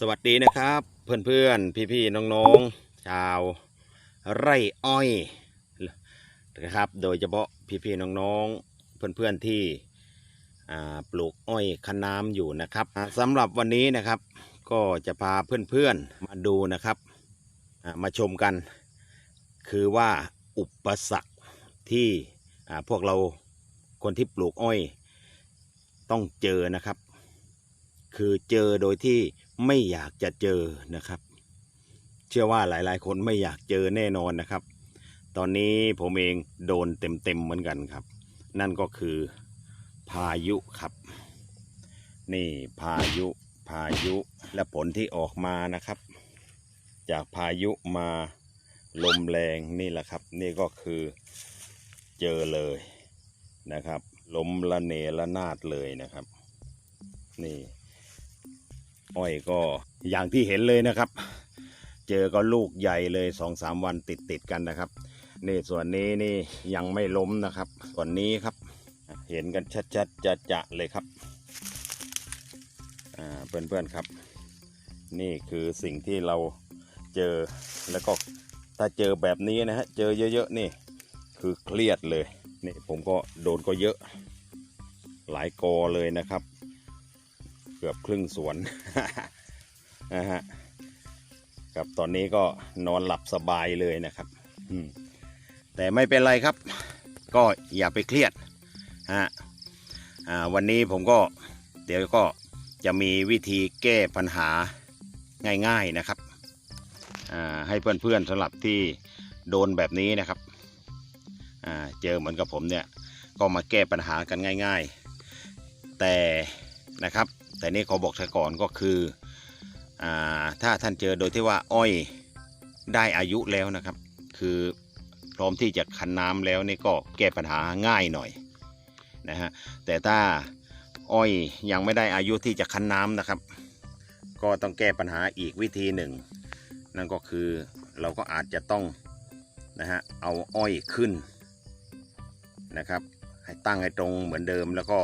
สวัสดีนะครับ เพื่อนๆพี่ๆน้องๆชาวไร่อ้อยนะครับ โดยเฉพาะพี่ๆน้องๆเพื่อนๆที่อ่ปลูกอ้อยคันน้ำอยู่นะครับสำหรับวันนี้นะครับ ก็จะพาเพื่อนๆมาดูนะครับมาชมกัน คือว่าอุปสรรคที่พวกเราคนที่ปลูกอ้อย ต้องเจอนะครับ คือเจอโดยที่ ไม่อยากจะเจอนะครับ เชื่อว่าหลายๆ คนไม่อยากเจอแน่นอนนะครับ ตอนนี้ผมเองโดนเต็มๆเหมือนกันครับ นั่นก็คือพายุครับ นี่พายุพายุและผลที่ออกมานะครับ จากพายุมาลมแรงนี่แหละครับ นี่ก็คือเจอเลยนะครับ ลมละเนระนาดเลยนะครับ นี่ อ้อยก็อย่างที่เห็นเลยนะครับ เจอก็ลูกใหญ่เลยสองสามวันติดติดกันนะครับนี่ส่วนนี้นี่ยังไม่ล้มนะครับ ส่วนนี้ครับ เห็นกันชัดๆจะจะเลยครับเพื่อนๆครับ นี่คือสิ่งที่เราเจอแล้วก็ถ้าเจอแบบนี้นะฮะเจอเยอะๆนี่คือเครียดเลยนี่ผมก็โดนก็เยอะหลายกอเลยนะครับ เกือบครึ่งสวนนะฮะครับตอนนี้ก็นอนหลับสบายเลยนะครับแต่ไม่เป็นไรครับ ก็อย่าไปเครียดฮะวันนี้ผมก็เดี๋ยวก็จะมีวิธีแก้ปัญหาง่ายๆนะครับให้เพื่อนๆสำหรับที่โดนแบบนี้นะครับเจอเหมือนกับผมเนี่ยก็มาแก้ปัญหากันง่าย ๆ แต่นะครับ แต่นี่ขอบอกซะก่อนก็คืออถ้าท่านเจอโดยที่ว่าอ้อยได้อายุแล้วนะครับ คือพร้อมที่จะคันน้ำแล้วนี่ก็แก้ปัญหาง่ายหน่อยนะฮะแต่ถ้าอ้อยยังไม่ได้อายุที่จะคันน้ำนะครับ ก็ต้องแก้ปัญหาอีกวิธีหนึ่ง นั่นก็คือเราก็อาจจะต้องนะฮะเอาอ้อยขึ้นนะครับ ให้ตั้งให้ตรงเหมือนเดิมแล้วก็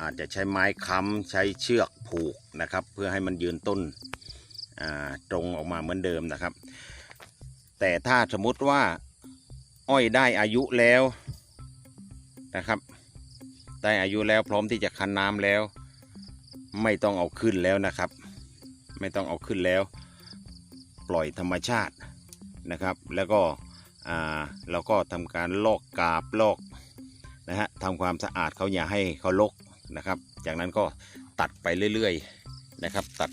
อาจจะใช้ไม้ค้ำใช้เชือกผูกนะครับ เพื่อให้มันยืนต้นตรงออกมาเหมือนเดิมนะครับ แต่ถ้าสมมติว่าอ้อยได้อายุแล้วนะครับ ได้อายุแล้วพร้อมที่จะคันน้ำแล้ว ไม่ต้องเอาขึ้นแล้วนะครับ ไม่ต้องเอาขึ้นแล้ว ปล่อยธรรมชาตินะครับ แล้วก็เราก็ทำการลอกกาบลอกนะฮะทำความสะอาดเขาอย่าให้เขาลก นะครับ จากนั้นก็ตัดไปเรื่อยๆนะครับ ตัด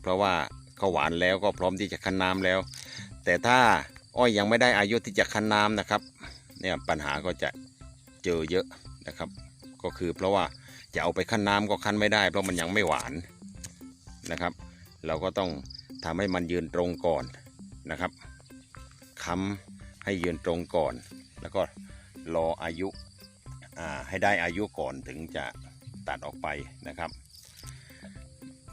เพราะว่าเขาวหวานแล้วก็พร้อมที่จะคั้นน้ำแล้ว แต่ถ้าอ้อยยังไม่ได้อายุที่จะคั้นน้ำนะครับเนี่ยปัญหาก็จะเจอเยอะนะครับ ก็คือเพราะว่าจะเอาไปคั้นน้ำก็คั้นไม่ได้ เพราะมันยังไม่หวานนะครับ เราก็ต้องทำให้มันยืนตรงก่อนนะครับค้ำให้ยืนตรงก่อน แล้วก็รออายุอ่าให้ได้อายุก่อนถึงจะ ตัดออกไปนะครับ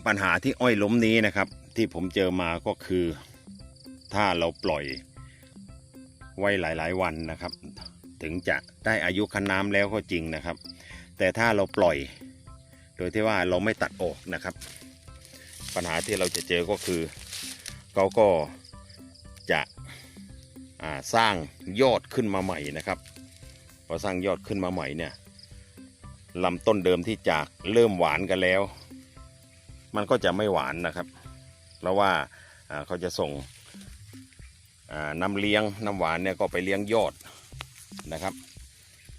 ปัญหาที่อ้อยล้มนี้นะครับ ที่ผมเจอมาก็คือ ถ้าเราปล่อยไว้หลาย ๆ วันนะครับ ถึงจะได้อายุคันน้ำแล้วก็จริงนะครับ แต่ถ้าเราปล่อย โดยที่ว่าเราไม่ตัดออกนะครับ ปัญหาที่เราจะเจอก็คือเขาก็จะสร้างยอดขึ้นมาใหม่นะครับพอสร้างยอดขึ้นมาใหม่เนี่ย ลำต้นเดิมที่จากเริ่มหวานกันแล้ว มันก็จะไม่หวานนะครับ เพราะว่าเขาจะส่งน้ำเลี้ยงน้ำหวานเนี่ยก็ไปเลี้ยงยอดนะครับ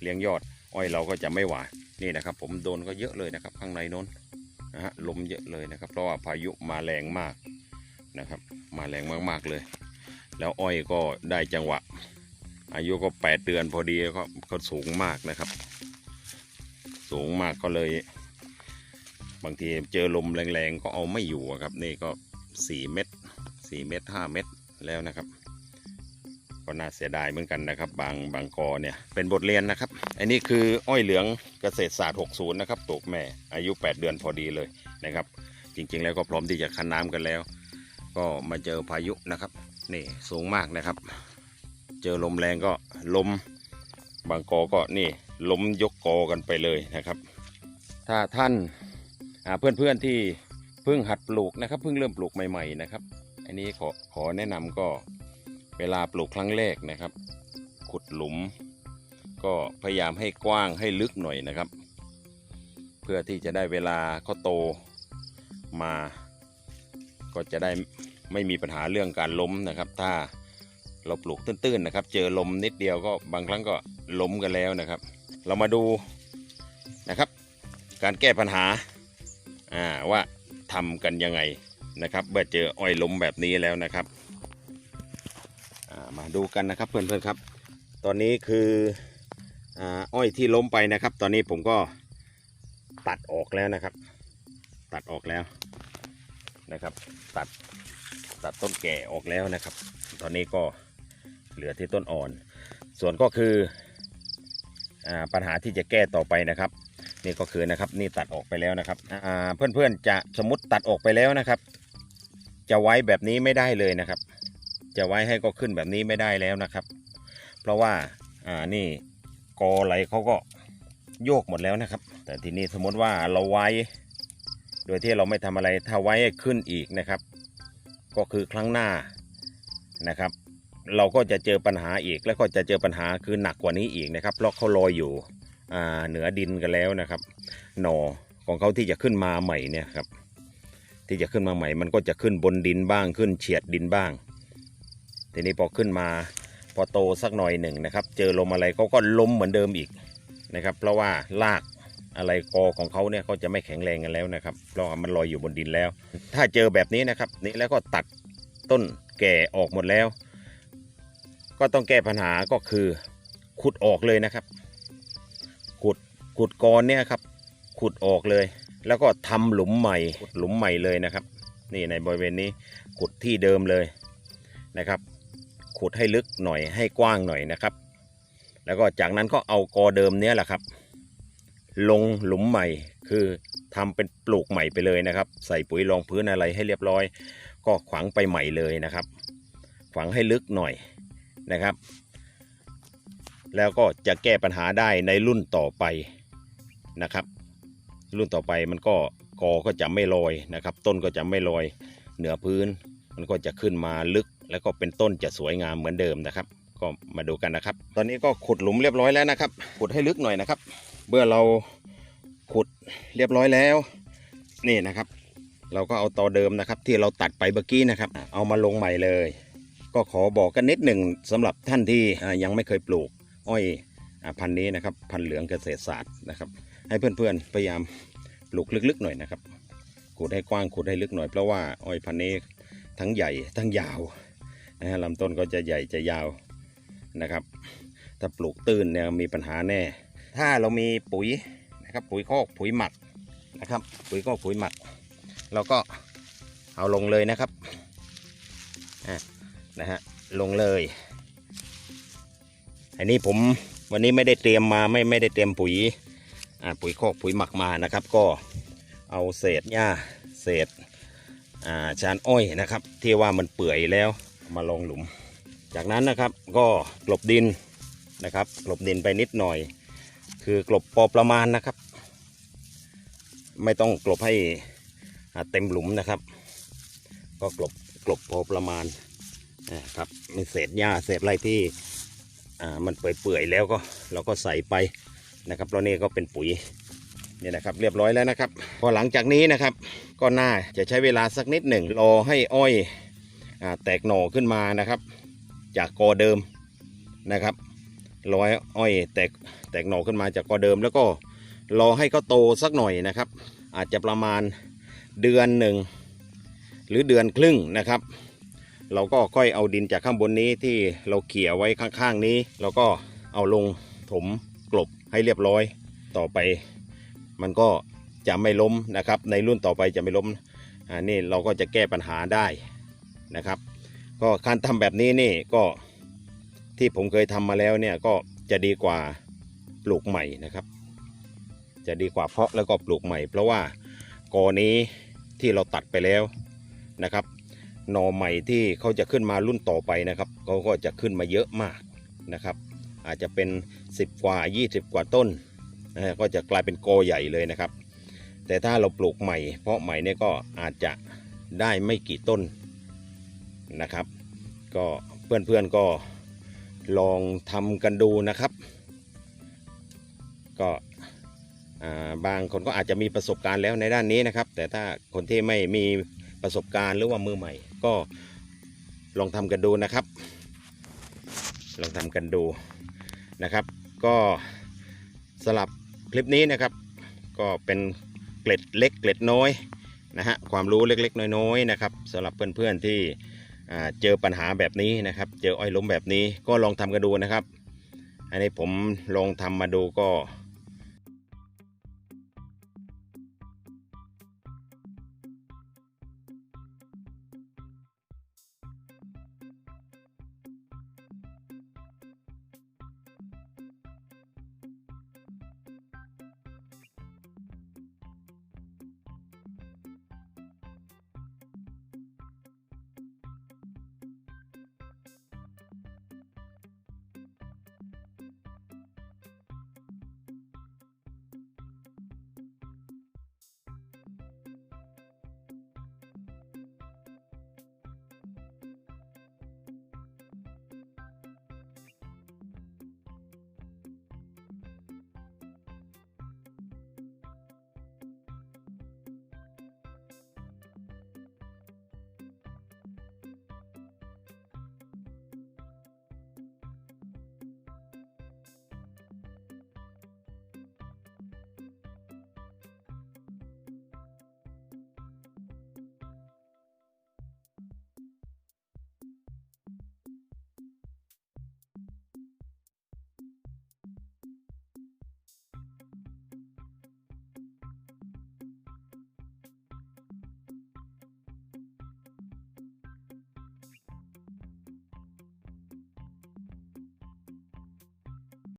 เลี้ยงยอด อ้อยเราก็จะไม่หวานนี่นะครับ ผมโดนก็เยอะเลยนะครับ ข้างในน้นนะฮะลมเยอะเลยนะครับ เพราะว่าพายุมาแรงมากนะครับ มาแรงมากๆเลย แล้วอ้อยก็ได้จังหวะ อายุก็แปดเดือนพอดีก็ก็สูงมากนะครับ สูงมากก็เลย บางทีเจอลมแรงๆก็เอาไม่อยู่ครับนี่ก็สี่เม็ดสี่เม็ดห้าเม็ดแล้วนะครับ ก็น่าเสียดายเหมือนกันนะครับ บางบางกอเนี่ยเป็นบทเรียนนะครับ อันนี้คืออ้อยเหลืองเกษตรศาสตร์ 60 นะครับปลูกแม่อายุ 8 เดือนพอดีเลยนะครับ จริงๆแล้วก็พร้อมที่จะคันน้ำกันแล้ว ก็มาเจอพายุนะครับนี่สูงมากนะครับ เจอลมแรงก็ลมบางกอก็นี่ ล้มยกกอกันไปเลยนะครับ ถ้าท่านอ่าเพื่อนๆที่เพิ่งหัดปลูกนะครับเพิ่งเริ่มปลูกใหม่ๆนะครับ อันนี้ขอขอแนะนำก็เวลาปลูกครั้งแรกนะครับ ขุดหลุม ก็พยายามให้กว้างให้ลึกหน่อยนะครับ เพื่อที่จะได้เวลาเขาโตมา ก็จะได้ไม่มีปัญหาเรื่องการล้มนะครับ ถ้าเราปลูกตื้นๆนะครับ เจอลมนิดเดียวก็บางครั้งก็ล้มกันแล้วนะครับ เรามาดูนะครับ การแก้ปัญหาอ่าว่าทำกันยังไงนะครับเมื่อเจออ้อยล้มแบบนี้แล้วนะครับามาดูกันนะครับเพื่อนๆครับ ตอนนี้คืออ้อยที่ล้มไปนะครับ ตอนนี้ผมก็ตัดออกแล้วนะครับ ตัดออกแล้วนะครับ ตัดตัดต้นแก่ออกแล้วนะครับ ตอนนี้ก็เหลือที่ต้นอ่อน ส่วนก็คือ ปัญหาที่จะแก้ต่อไปนะครับนี่ก็คือนะครับนี่ตัดออกไปแล้วนะครับเพื่อนๆจะสมมติตัดออกไปแล้วนะครับ จะไว้แบบนี้ไม่ได้เลยนะครับ จะไว้ให้ก็ขึ้นแบบนี้ไม่ได้แล้วนะครับ เพราะว่าอ่านี่กอไหลเขาก็โยกหมดแล้วนะครับ แต่ทีนี้สมมติว่าเราไว้ โดยที่เราไม่ทำอะไรถ้าไว้ให้ขึ้นอีกนะครับ ก็คือครั้งหน้านะครับ เราก็จะเจอปัญหาอีก แล้วก็จะเจอปัญหาคือหนักกว่านี้อีกนะครับ เพราะเขาลอยอยู่เหนือดินกันแล้วนะครับ หน่อของเขาที่จะขึ้นมาใหม่เนี่ยครับ ที่จะขึ้นมาใหม่ มันก็จะขึ้นบนดินบ้างขึ้นเฉียดดินบ้าง ทีนี้พอขึ้นมาพอโตสักหน่อยหนึ่งนะครับ เจอลมอะไรเขาก็ล้มเหมือนเดิมอีกนะครับ เพราะว่ารากอะไรกอของเขาเนี่ยเขาจะไม่แข็งแรงกันแล้วนะครับ เพราะมันลอยอยู่บนดินแล้ว ถ้าเจอแบบนี้นะครับ นี่แล้วก็ตัดต้นแก่ออกหมดแล้ว ก็ต้องแก้ปัญหาก็คือขุดออกเลยนะครับ ขุดขุดกรเนี่ยครับ ขุดออกเลย แล้วก็ทำหลุมใหม่ขุดหลุมใหม่เลยนะครับ นี่ในบริเวณนี้ขุดที่เดิมเลยนะครับ ขุดให้ลึกหน่อยให้กว้างหน่อยนะครับ แล้วก็จากนั้นก็เอากอเดิมเนี้ยแหละครับ ลงหลุมใหม่คือทำเป็นปลูกใหม่ไปเลยนะครับ ใส่ปุ๋ยรองพื้นอะไรให้เรียบร้อย ก็ขวางไปใหม่เลยนะครับ ฝังให้ลึกหน่อย นะครับ แล้วก็จะแก้ปัญหาได้ในรุ่นต่อไปนะครับ รุ่นต่อไปมันก็กอก็จะไม่ลอยนะครับ ต้นก็จะไม่ลอยเหนือพื้น มันก็จะขึ้นมาลึก แล้วก็เป็นต้นจะสวยงามเหมือนเดิมนะครับ ก็มาดูกันนะครับ ตอนนี้ก็ขุดหลุมเรียบร้อยแล้วนะครับ ขุดให้ลึกหน่อยนะครับเมื่อเราขุดเรียบร้อยแล้ว นี่นะครับ เราก็เอาตอเดิมนะครับ ที่เราตัดไปเมื่อกี้นะครับ เอามาลงใหม่เลย ก็ขอบอกกันนิดหนึ่งสำหรับท่านที่ยังไม่เคยปลูกอ้อยพันธุ์นี้นะครับพันธุ์เหลืองเกษตรศาสตร์นะครับ ให้เพื่อนๆพยายามปลูกลึกๆหน่อยนะครับขุดให้กว้างขุดให้ลึกหน่อยเพราะว่าอ้อยพันธุ์นี้ทั้งใหญ่ทั้งยาวนะฮะลำต้นก็จะใหญ่จะยาวนะครับ ถ้าปลูกตื้นเนี่ยมีปัญหาแน่ ถ้าเรามีปุ๋ยนะครับปุ๋ยคอกปุ๋ยหมักนะครับ ปุ๋ยคอกปุ๋ยหมักเราก็เอาลงเลยนะครับอะ นะฮะลงเลย อันนี้ผมวันนี้ไม่ได้เตรียมมาไม่ไม่ได้เตรียมปุ๋ยอ่าปุ๋ยคอกปุ๋ยหมักมานะครับ ก็เอาเศษหญ้าเศษอ่าชานอ้อยนะครับ ที่ว่ามันเปื่อยแล้วมาลงหลุม จากนั้นนะครับก็กลบดินนะครับกลบดินไปนิดหน่อย คือกลบพอประมาณนะครับ ไม่ต้องกลบให้เต็มหลุมนะครับ ก็กลบกลบพอประมาณ นะครับมีเศษหญ้าเศษอะไรที่อ่ามันเปื่อยๆแล้วก็เราก็ใส่ไปนะครับแล้วนี่ก็เป็นปุ๋ยเนี่ยนะครับเรียบร้อยแล้วนะครับ พอหลังจากนี้นะครับก็น่าจะใช้เวลาสักนิดหนึ่งรอให้อ้อยอาแตกหน่อขึ้นมานะครับ จากกอเดิมนะครับรอให้อ้อยแตกแตกหน่อขึ้นมาจากกอเดิม แล้วก็รอให้เขาโตสักหน่อยนะครับ อาจจะประมาณเดือนหนึ่งหรือเดือนครึ่งนะครับ เราก็ค่อยเอาดินจากข้างบนนี้ที่เราเขี่ยไว้ข้างๆนี้ เราก็เอาลงถมกลบให้เรียบร้อย ต่อไปมันก็จะไม่ล้มนะครับ ในรุ่นต่อไปจะไม่ล้มอ่านี่เราก็จะแก้ปัญหาได้นะครับ ก็การทำแบบนี้นี่ก็ที่ผมเคยทำมาแล้วเนี่ยก็จะดีกว่าปลูกใหม่นะครับ จะดีกว่าเพาะแล้วก็ปลูกใหม่ เพราะว่ากอนี้ที่เราตัดไปแล้วนะครับ หน่อใหม่ที่เขาจะขึ้นมารุ่นต่อไปนะครับเขาก็จะขึ้นมาเยอะมากนะครับ อาจจะเป็น 10 กว่า 20 กว่าต้นนะก็จะกลายเป็นโกใหญ่เลยนะครับ แต่ถ้าเราปลูกใหม่ เพราะใหม่เนี่ยก็อาจจะได้ไม่กี่ต้นนะครับ ก็เพื่อนๆก็ลองทำกันดูนะครับ ก็บางคนก็อาจจะมีประสบการณ์แล้วในด้านนี้นะครับ แต่ถ้าคนที่ไม่มี ประสบการณ์หรือว่ามือใหม่ ก็ลองทำกันดูนะครับ ลองทำกันดูนะครับ ก็สลับคลิปนี้นะครับ ก็เป็นเกล็ดเล็กเกล็ดน้อยนะฮะความรู้เล็กๆ น้อยๆนะครับสำหรับเพื่อนๆที่เจอปัญหาแบบนี้นะครับ เจออ้อยล้มแบบนี้ก็ลองทำกันดูนะครับ อันนี้ผมลองทำมาดูก็